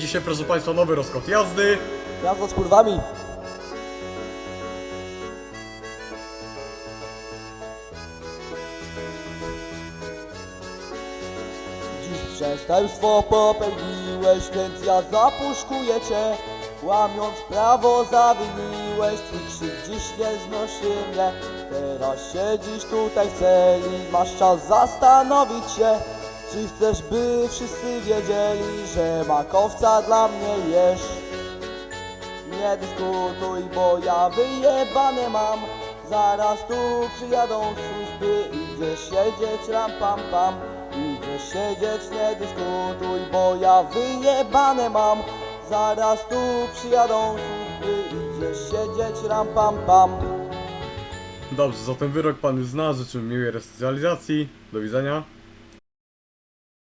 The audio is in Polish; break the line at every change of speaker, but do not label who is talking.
Dzisiaj, proszę Państwa, nowy rozkład jazdy.
Jazda z kurwami. Dziś przestępstwo popełniłeś, więc ja zapuszkuję cię. Łamiąc prawo zawiniłeś, twój krzyk dziś nie znosi mnie. Teraz siedzisz tutaj w celi, masz czas zastanowić się. Czy chcesz, by wszyscy wiedzieli, że makowca dla mnie jesz? Nie dyskutuj, bo ja wyjebane mam Zaraz tu przyjadą służby Idziesz siedzieć ram pam pam Idziesz siedzieć, nie dyskutuj, bo ja wyjebane mam Zaraz tu przyjadą służby Idziesz siedzieć ram pam pam
Dobrze, zatem wyrok Pan już zna. Życzymy miłej resocjalizacji. Do widzenia.